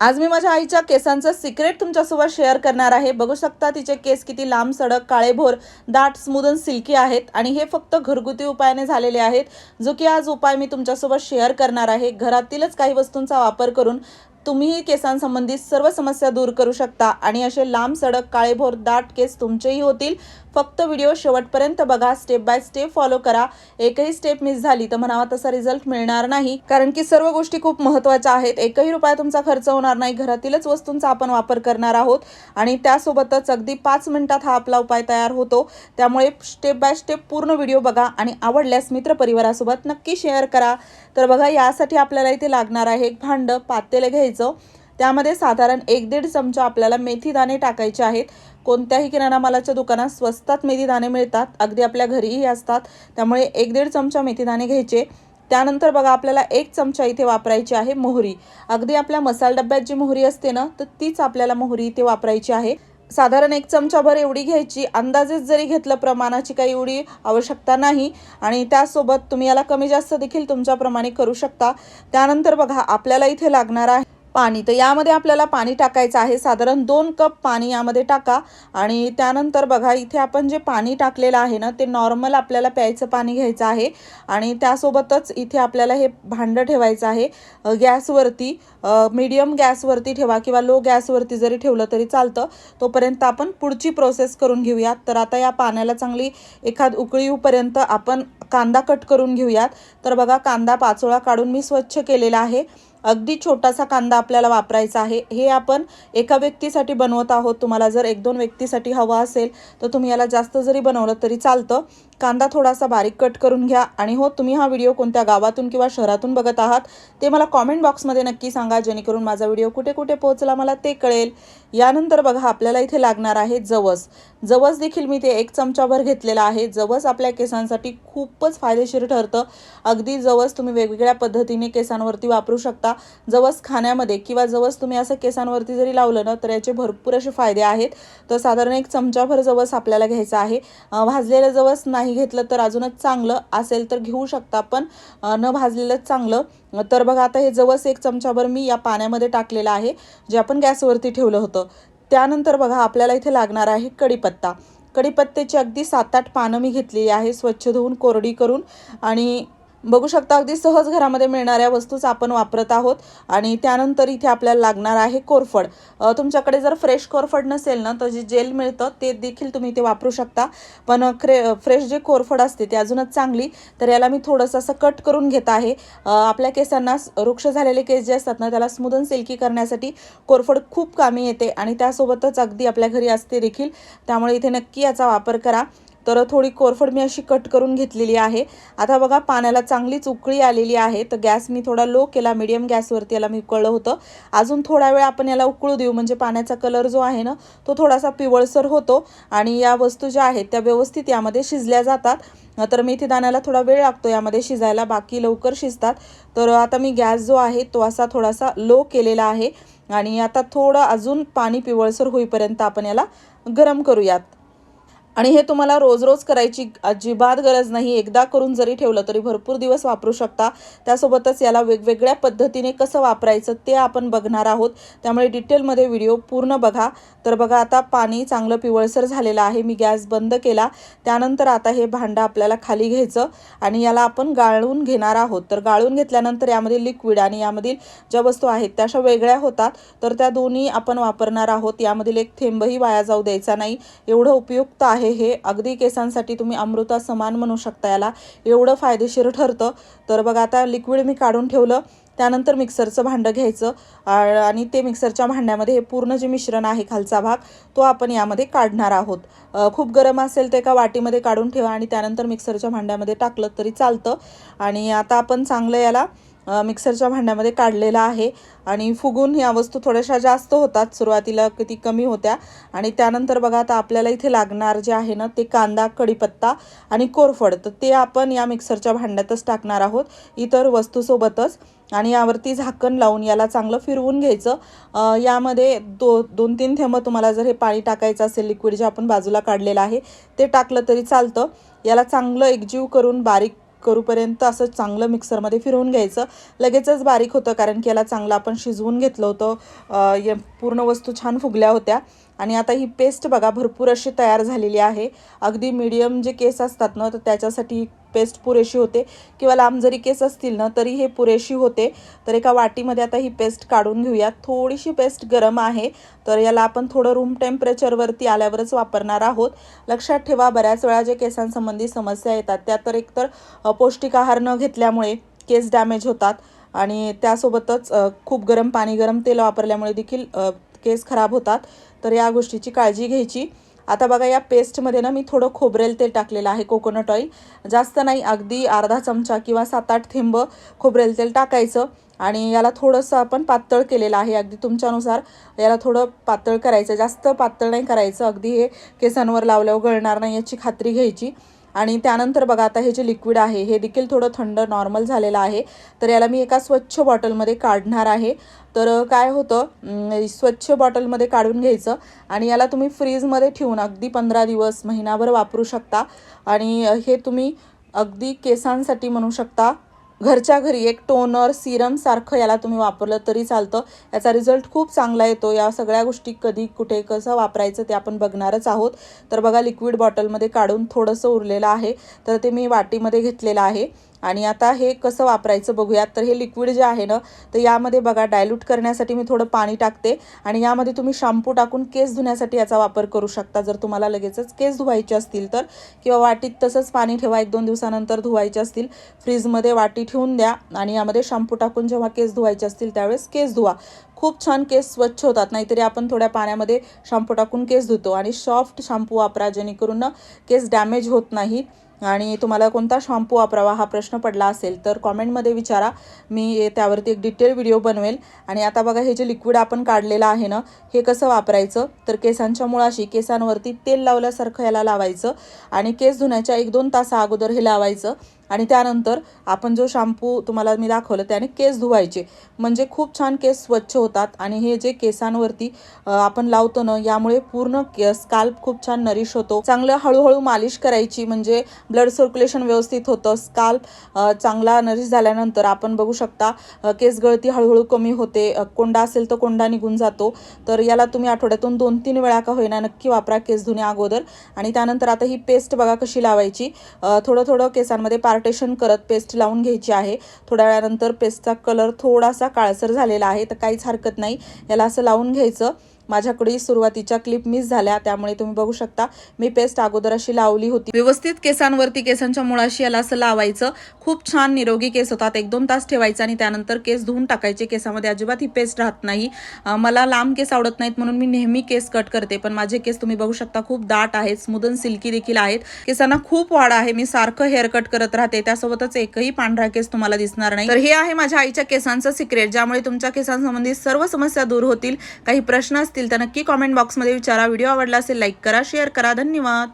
आज मी माझ्या आईच्या केसांचं सिक्रेट तुमच्यासोबत शेअर करणार आहे. बघू शकता तिचे केस किती लांब सडक काळेभोर दाट स्मूदन सिल्की आहेत. आणि हे फक्त घरगुती उपायाने झालेले आहेत जो की आज उपाय मी तुमच्यासोबत शेअर करणार आहे. घरातीलच काही वस्तूंचा वापर करून तुम्हीही केसांसंबंधित सर्व समस्या दूर करू शकता आणि असे लांब सडक काळेभोर दाट केस तुमचेही होतील. फक्त व्हिडिओ शेवटपर्यंत बघा स्टेप बाय स्टेप फॉलो करा. एकही स्टेप मिस झाली तर म्हणावा तसा रिझल्ट मिळणार नाही. कारण की सर्व गोष्टी खूप महत्त्वाच्या आहेत. एकही रुपया तुमचा खर्च होणार नाही. घरातीलच वस्तूंचा आपण वापर करणार आहोत. आणि त्यासोबतच अगदी पाच मिनिटात हा आपला उपाय तयार होतो. त्यामुळे स्टेप बाय स्टेप पूर्ण व्हिडिओ बघा आणि आवडल्यास मित्रपरिवारासोबत नक्की शेअर करा. तर बघा यासाठी आपल्याला इथे लागणार आहे एक भांडं. पातेलं घ्यायचं. त्यामध्ये साधारण एक दीड चमचा आपल्याला मेथी दाणे टाकायचे आहेत. कोणत्याही किराणा मालाच्या दुकानात स्वस्तात मेथी दाणे मिळतात. अगदी आपल्या घरीही असतात. त्यामुळे एक दीड चमचा मेथी दाणे घ्यायचे. त्यानंतर बघा आपल्याला एक चमचा इथे वापरायची आहे मोहरी. अगदी आपल्या मसाला डब्यात जी मोहरी असते ना तर तीच आपल्याला मोहरी इथे वापरायची आहे. साधारण एक चमचाभर एवढी घ्यायची. अंदाजेच जरी घेतलं प्रमाणाची काही एवढी आवश्यकता नाही. आणि त्यासोबत तुम्ही याला कमी जास्त देखील तुमच्याप्रमाणे करू शकता. त्यानंतर बघा आपल्याला इथे लागणार आहे पाणी. तर यामध्ये आपल्याला पाणी टाकायचं आहे. साधारण दोन कप पाणी यामध्ये टाका. आणि त्यानंतर बघा इथे आपण जे पाणी टाकलेलं आहे ना ते नॉर्मल आपल्याला प्यायचं पाणी घ्यायचं आहे. आणि त्यासोबतच इथे आपल्याला हे भांडं ठेवायचं आहे. गॅसवरती मीडियम गॅसवरती ठेवा किंवा लो गॅसवरती जरी ठेवलं तरी चालतं. तोपर्यंत आपण पुढची प्रोसेस करून घेऊयात. तर आता या पाण्याला चांगली एखाद उकळी येऊपर्यंत आपण कांदा कट करून घेऊयात. तर बघा कांदा पाचोळा काढून मी स्वच्छ केलेला आहे. अगदी छोटासा कांदा आपल्याला वापरायचा आहे. हे आपण एका व्यक्तीसाठी बनवत आहोत. तुम्हाला जर एक दोन व्यक्तीसाठी हवा असेल तर तुम्ही याला जास्त जरी बनवलं तरी चालतं. कांदा थोडासा बारीक कट करून घ्या आणि हो तुम्ही हा व्हिडिओ कोणत्या गावातून किंवा शहरातून बघत आहात ते मला कॉमेंट बॉक्समध्ये नक्की सांगा जेणेकरून माझा व्हिडिओ कुठे कुठे पोहोचला मला ते कळेल. यानंतर बघा आपल्याला इथे लागणार आहे जवस. जवस देखील मी ते एक चमचाभर घेतलेला आहे. जवस आपल्या केसांसाठी खूपच फायदेशीर ठरतं. अगदी जवस तुम्ही वेगवेगळ्या पद्धतीने केसांवरती वापरू शकता. जवस खाण्यामध्ये किंवा जवस तुम्ही असं केसांवरती जरी लावलं ना तर याचे भरपूर असे फायदे आहेत. तर साधारण एक चमचाभर जवस आपल्याला घ्यायचं आहे. भाजलेलं जवस नाही घेतलं तर अजूनच चांगलं असेल तर घेऊ शकता पण न भाजलेलंच चांगलं. तर बघा आता हे जवस एक चमचाभर मी या पाण्यामध्ये टाकलेलं आहे जे आपण गॅसवरती ठेवलं होतं. त्यानंतर बघा आपल्याला इथे लागणार आहे कढीपत्ता. कढीपत्त्याची अगदी सात आठ पानं मी घेतलेली आहे स्वच्छ धुवून कोरडी करून. आणि बघू शकता अगदी सहज घरामध्ये मिळणाऱ्या वस्तूच आपण वापरत आहोत आणि त्यानंतर इथे आपल्याला लागणार आहे कोरफड. तुमच्याकडे जर फ्रेश कोरफड नसेल ना तर जे जेल मिळतं ते देखील तुम्ही इथे वापरू शकता. पण क्रे फ्रेश जे कोरफड असते ते अजूनच चांगली. तर याला मी थोडंसं असं कट करून घेत आहे. आपल्या केसांना वृक्ष झालेले केस जे असतात ना त्याला स्मूदन सिल्की करण्यासाठी कोरफड खूप कामी येते. आणि त्यासोबतच अगदी आपल्या घरी असते देखील. त्यामुळे इथे नक्की याचा वापर करा. तर थोडी कोरफड मी अशी कट करून घेतलेली आहे. आता बघा पाण्याला चांगलीच उकळी आलेली आहे. तर गॅस मी थोडा लो केला मीडियम गॅसवरती याला मी उकळलं होतं. अजून थोडा वेळ आपण याला उकळू देऊ म्हणजे पाण्याचा कलर जो आहे ना तो थोडासा पिवळसर होतो. आणि या वस्तू ज्या आहेत त्या व्यवस्थित यामध्ये शिजल्या जातात. तर मेथी दाण्याला थोडा वेळ लागतो यामध्ये शिजायला. बाकी लवकर शिजतात. तर आता मी गॅस जो आहे तो असा थोडासा लो केलेला आहे. आणि आता थोडं अजून पाणी पिवळसर होईपर्यंत आपण याला गरम करूयात. आणि हे तुम्हाला रोज रोज करायची अजिबात गरज नाही. एकदा करून जरी ठेवलं तरी भरपूर दिवस वापरू शकता. त्यासोबतच याला वेगवेगळ्या पद्धतीने कसं वापरायचं ते आपण बघणार आहोत. त्यामुळे डिटेलमध्ये व्हिडिओ पूर्ण बघा. तर बघा आता पाणी चांगलं पिवळसर झालेलं आहे. मी गॅस बंद केला. त्यानंतर आता हे भांडं आपल्याला खाली घ्यायचं आणि याला आपण गाळून घेणार आहोत. तर गाळून घेतल्यानंतर यामध्ये लिक्विड आणि यामधील ज्या वस्तू आहेत त्या अशा वेगळ्या होतात. तर त्या दोन्ही आपण वापरणार आहोत. यामधील एक थेंबही वाया जाऊ द्यायचा नाही. एवढं उपयुक्त आहे हे अगदी केसांसाठी तुम्ही अमृता समान म्हणू शकता याला. एवढं फायदेशीर ठरतं. तर बघा आता लिक्विड मी काढून ठेवलं. त्यानंतर मिक्सरचं भांडं घ्यायचं. आणि ते मिक्सरच्या भांड्यामध्ये हे पूर्ण जे मिश्रण आहे खालचा भाग तो आपण यामध्ये काढणार आहोत. खूप गरम असेल ते एका वाटीमध्ये काढून ठेवा आणि त्यानंतर मिक्सरच्या भांड्यामध्ये टाकलं तरी चालतं. आणि आता आपण चांगलं याला मिक्सरच्या भांड्यामध्ये काढलेला आहे. आणि फुगून ह्या वस्तू थोड्याशा जास्त होतात. सुरुवातीला किती कमी होत्या. आणि त्यानंतर बघा आता आपल्याला इथे लागणार जे आहे ना ते कांदा कढीपत्ता आणि कोरफड. तर ते आपण या मिक्सरच्या भांड्यातच टाकणार आहोत. इतर वस्तूसोबतच. आणि यावरती झाकण लावून याला चांगलं फिरवून घ्यायचं. यामध्ये दो दोन तीन थेंब तुम्हाला जर हे पाणी टाकायचं असेल लिक्विड जे आपण बाजूला काढलेलं आहे ते टाकलं तरी चालतं. याला चांगलं एकजीव करून बारीक करूपर्यंत असं चांगलं मिक्सरमध्ये फिरवून घ्यायचं. लगेचच बारीक होतं कारण की याला चांगलं आपण शिजवून घेतलं होतं. या पूर्ण वस्तू छान फुगल्या होत्या. आणि आता ही पेस्ट बघा भरपूर अशी तयार झालेली आहे. अगदी मीडियम जे केस असतात ना तर त्याच्यासाठी पेस्ट पुरेशी होते. किंवा लांब जरी केस असतील ना तरी हे पुरेशी होते. तर एका वाटीमध्ये आता ही पेस्ट काढून घेऊयात. थोडीशी पेस्ट गरम आहे. तर याला आपण थोडं रूम टेम्परेचरवरती आल्यावरच वापरणार आहोत. लक्षात ठेवा बऱ्याच वेळा जे केसांसंबंधी समस्या येतात त्या तर एकतर पौष्टिक आहार न घेतल्यामुळे केस डॅमेज होतात. आणि त्यासोबतच खूप गरम पाणी गरम तेल वापरल्यामुळे देखील केस खराब होतात. तर या गोष्टीची काळजी घ्यायची. आता बघा या पेस्टमध्ये ना मी थोडं खोबरेल तेल टाकलेलं आहे कोकोनट ऑइल जास्त नाही अगदी अर्धा चमचा किंवा सात आठ थेंब खोबरेल तेल टाकायचं आणि याला थोडंसं आपण पातळ केलेलं आहे. अगदी तुमच्यानुसार याला थोडं पातळ करायचं जास्त पातळ नाही करायचं. अगदी हे केसांवर लावल्यावर गळणार नाही याची खात्री घ्यायची. आणि त्यानंतर बघा आता हे जे लिक्विड आहे हे देखील थोडं थंड नॉर्मल झालेलं आहे. तर याला मी एका स्वच्छ बॉटलमध्ये काढणार आहे. तर काय होतं स्वच्छ बॉटलमध्ये काढून घ्यायचं आणि याला तुम्ही फ्रीजमध्ये ठेवून अगदी पंधरा दिवस महिनाभर वापरू शकता. आणि हे तुम्ही अगदी केसांसाठी म्हणू शकता. घरच्या घरी एक टोनर सिरम सारखं याला तुम्ही वापरलं तरी चालतं. याचा रिझल्ट खूप चांगला येतो. या सगळ्या गोष्टी कधी कुठे कसं वापरायचं ते आपण बघणारच आहोत. तर बघा लिक्विड बॉटलमध्ये काढून थोडंसं उरलेलं आहे. तर ते मी वाटीमध्ये घेतलेलं आहे. आणि आता हे कसं वापरायचं बघूयात. तर हे लिक्विड जे आहे ना तर यामध्ये बघा डायल्यूट करण्यासाठी मी थोडं पाणी टाकते आणि यामध्ये तुम्ही शॅम्पू टाकून केस धुण्यासाठी याचा वापर करू शकता. जर तुम्हाला लगेचच केस धुवायचे असतील तर किंवा वाटीत तसंच पाणी ठेवा एक दोन दिवसानंतर धुवायचे असतील फ्रीजमध्ये वाटी ठेवून द्या आणि यामध्ये शॅम्पू टाकून जेव्हा केस धुवायचे असतील त्यावेळेस केस धुवा. खूप छान केस स्वच्छ होतात. नाहीतरी आपण थोड्या पाण्यामध्ये शॅम्पू टाकून केस धुतो आणि सॉफ्ट शॅम्पू वापरा जेणेकरून केस डॅमेज होत नाही. आणि तुम्हाला कोणता शॅम्पू वापरावा हा प्रश्न पडला असेल तर कॉमेंटमध्ये विचारा. मी त्यावरती एक डिटेल व्हिडिओ बनवेल. आणि आता बघा हे जे लिक्विड आपण काढलेलं आहे ना हे कसं वापरायचं? तर केसांच्या मुळाशी केसांवरती तेल लावल्यासारखं याला लावायचं. आणि केस धुण्याच्या एक दोन तासा अगोदर हे लावायचं. आणि त्यानंतर आपण जो शॅम्पू तुम्हाला मी दाखवलं त्याने केस धुवायचे. म्हणजे खूप छान केस स्वच्छ होतात आणि हे जे केसांवरती आपण लावतो ना यामुळे पूर्ण स्काल्प खूप छान नरिश होतो. चांगलं हळूहळू मालिश करायची म्हणजे ब्लड सर्क्युलेशन व्यवस्थित होतं. स्काल्प चांगला नरिश झाल्यानंतर आपण बघू शकता केस गळती हळूहळू कमी होते. कोंडा असेल तर कोंडा निघून जातो. तर याला तुम्ही आठवड्यातून दोन तीन वेळा का होईना नक्की वापरा केस धुण्या अगोदर. आणि त्यानंतर आता ही पेस्ट बघा कशी लावायची. थोडं थोडं केसांमध्ये पार्टेशन करत पेस्ट लावून घ्यायची आहे. थोड्या वेळानंतर पेस्टचा कलर थोडासा काळसर झालेला आहे तर काहीच हरकत नाही. याला असं लावून घ्यायचं. माझ्याकडे सुरुवातीच्या क्लिप मिस झाल्या त्यामुळे तुम्ही बघू शकता. मी पेस्ट अगोदर अशी लावली होती. व्यवस्थित केसांवरती केसांच्या मुळाशी याला असं लावायचं. खूप छान निरोगी केस होतात. एक दोन तास ठेवायचं आणि त्यानंतर केस धुवून टाकायचे. केसामध्ये अजिबात ही पेस्ट राहत नाही. मला लांब केस आवडत नाहीत म्हणून मी नेहमी केस कट करते. पण माझे केस तुम्ही बघू शकता खूप दाट आहेत. स्मूदन सिल्की देखील आहेत. केसांना खूप वाढ आहे. मी सारखं हेअर कट करत राहते. त्यासोबतच एकही पांढरा केस तुम्हाला दिसणार नाही. तर हे आहे माझ्या आईच्या केसांचं सिक्रेट ज्यामुळे तुमच्या केसांसंबंधी सर्व समस्या दूर होतील. काही प्रश्न असतील तर नक्की कॉमेंट बॉक्समध्ये विचारा. व्हिडिओ आवडला असेल लाईक करा शेअर करा. धन्यवाद.